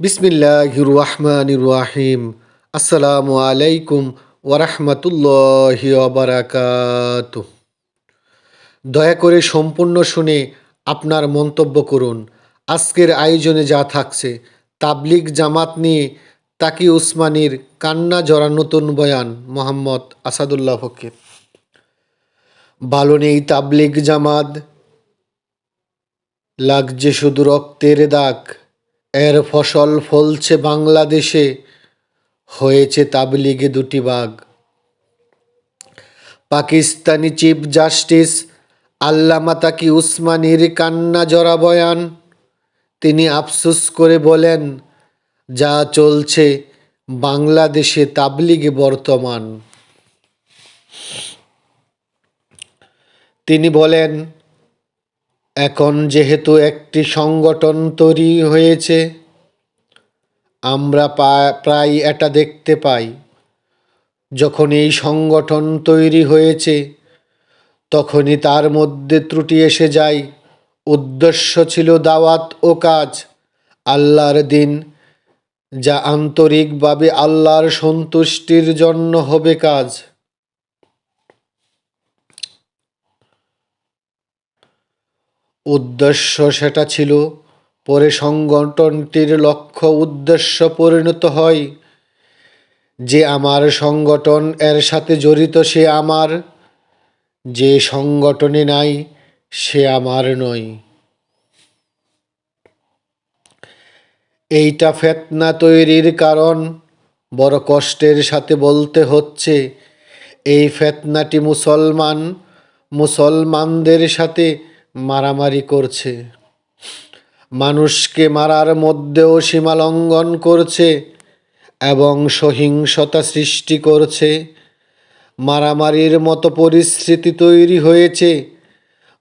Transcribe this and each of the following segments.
বিসমিল্লাহ রহমান রাহিম আসসালামু আলাইকুম ওরহমতুল্লাহ বারাকাত দয়া করে সম্পূর্ণ শুনে আপনার মন্তব্য করুন। আজকের আয়োজনে যা থাকছে, তাবলিগ জামাত নিয়ে তাকি উসমানীর কান্না জড়া নতুন বয়ান মোহাম্মদ আসাদুল্লাহ ফকির। ভালো নেই তাবলিগ জামাত, লাগছে শুধু রক্তের দাগ। এর ফসল ফলছে বাংলাদেশে, হয়েছে তাবলিগে দুটি বাঘ। পাকিস্তানি চিফ জাস্টিস আল্লামা তাকি উসমানীর কান্না জরা বয়ান, তিনি আফসুস করে বলেন, যা চলছে বাংলাদেশে তাবলিগে বর্তমান। তিনি বলেন এখন যেহেতু একটি সংগঠন তৈরি হয়েছে, আমরা প্রায় এটা দেখতে পাই। যখন এই সংগঠন তৈরি হয়েছে, তখনই তার মধ্যে ত্রুটি এসে যায়। উদ্দেশ্য ছিল দাওয়াত ও কাজ। আল্লাহর দিন, যা আন্তরিকভাবে আল্লাহর সন্তুষ্টির জন্য হবে কাজ। উদ্দেশ্য সেটা ছিল পরে সংগঠনটির লক্ষ্য উদ্দেশ্য পরিণত হয়। যে আমার সংগঠন এর সাথে জড়িত সে আমার, যে সংগঠনে নাই সে আমার নয়। এইটা ফেতনা তৈরির কারণ, বড় কষ্টের সাথে বলতে হচ্ছে, এই ফেতনাটি মুসলমান, মুসলমানদের সাথে মারামারি করছে। মানুষকে মারার মধ্যেও সীমা লঙ্ঘন করছে এবং সহিংসতা সৃষ্টি করছে। মারামারির মতো পরিস্থিতি তৈরি হয়েছে।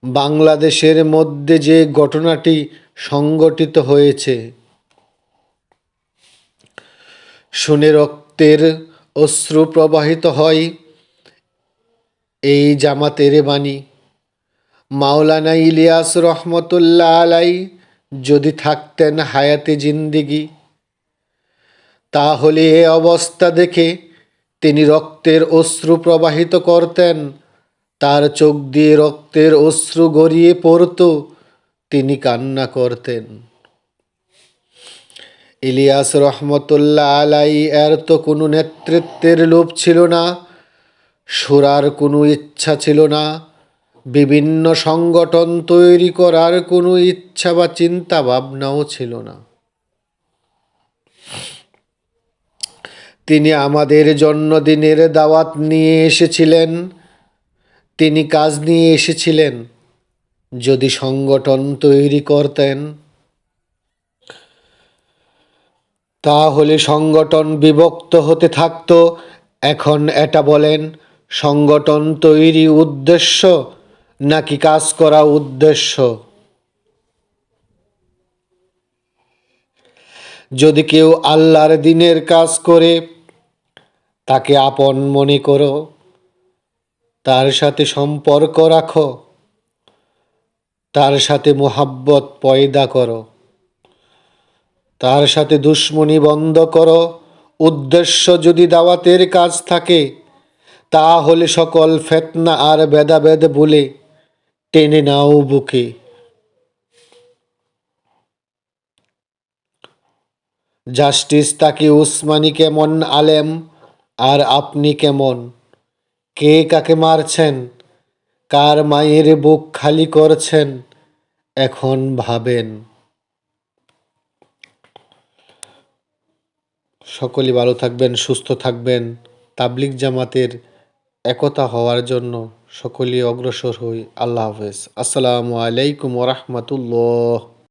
বাংলাদেশের মধ্যে যে ঘটনাটি সংগঠিত হয়েছে। শুনে রক্তের অশ্রু প্রবাহিত হয়। এই জামাতের বাণী। মাওলানা ইলিয়াস রহমতুল্লাহ আলাই যদি থাকতেন হায়াতে জিন্দিগি, তাহলে এ অবস্থা দেখে তিনি রক্তের অশ্রু প্রবাহিত করতেন। তার চোখ দিয়ে রক্তের অশ্রু গড়িয়ে পড়ত, তিনি কান্না করতেন। ইলিয়াস রহমতুল্লাহ আলাই এর তো কোনো নেতৃত্বের লোভ ছিল না, সুরার কোনো ইচ্ছা ছিল না। বিভিন্ন সংগঠন তৈরি করার কোনো ইচ্ছা বা চিন্তা ভাবনাও ছিল না। তিনি আমাদের জন্মদিনের দাওয়াত নিয়ে এসেছিলেন। তিনি কাজ নিয়ে এসেছিলেন। যদি সংগঠন তৈরি করতেন। তাহলে সংগঠন বিভক্ত হতে থাকত। এখন এটা বলেন সংগঠন তৈরি উদ্দেশ্য নাকি কাজ করা উদ্দেশ্য? যদি কেউ আল্লাহর দিনের কাজ করে, তাকে আপন মনে করো, তার সাথে সম্পর্ক রাখো, তার সাথে মোহাব্বত পয়দা করো, তার সাথে দুশ্মনী বন্ধ করো, উদ্দেশ্য যদি দাওয়াতের কাজ থাকে, তাহলে সকল ফেতনা আর ভেদাভেদ বলে টেনে নাও বুকে। জাস্টিস তাকে উসমানি কেমন আলেম, আর আপনি কেমন? কে কাকে মারছেন? কার মায়ের বুক খালি করছেন? এখন ভাবেন। সকলে ভালো থাকবেন, সুস্থ থাকবেন। তাবলিক জামাতের একতা হওয়ার জন্য। সকলেই অগ্রসর হই। আল্লাহ হাফেজ। আসসালামু আলাইকুম ওরহমতুল্লাহ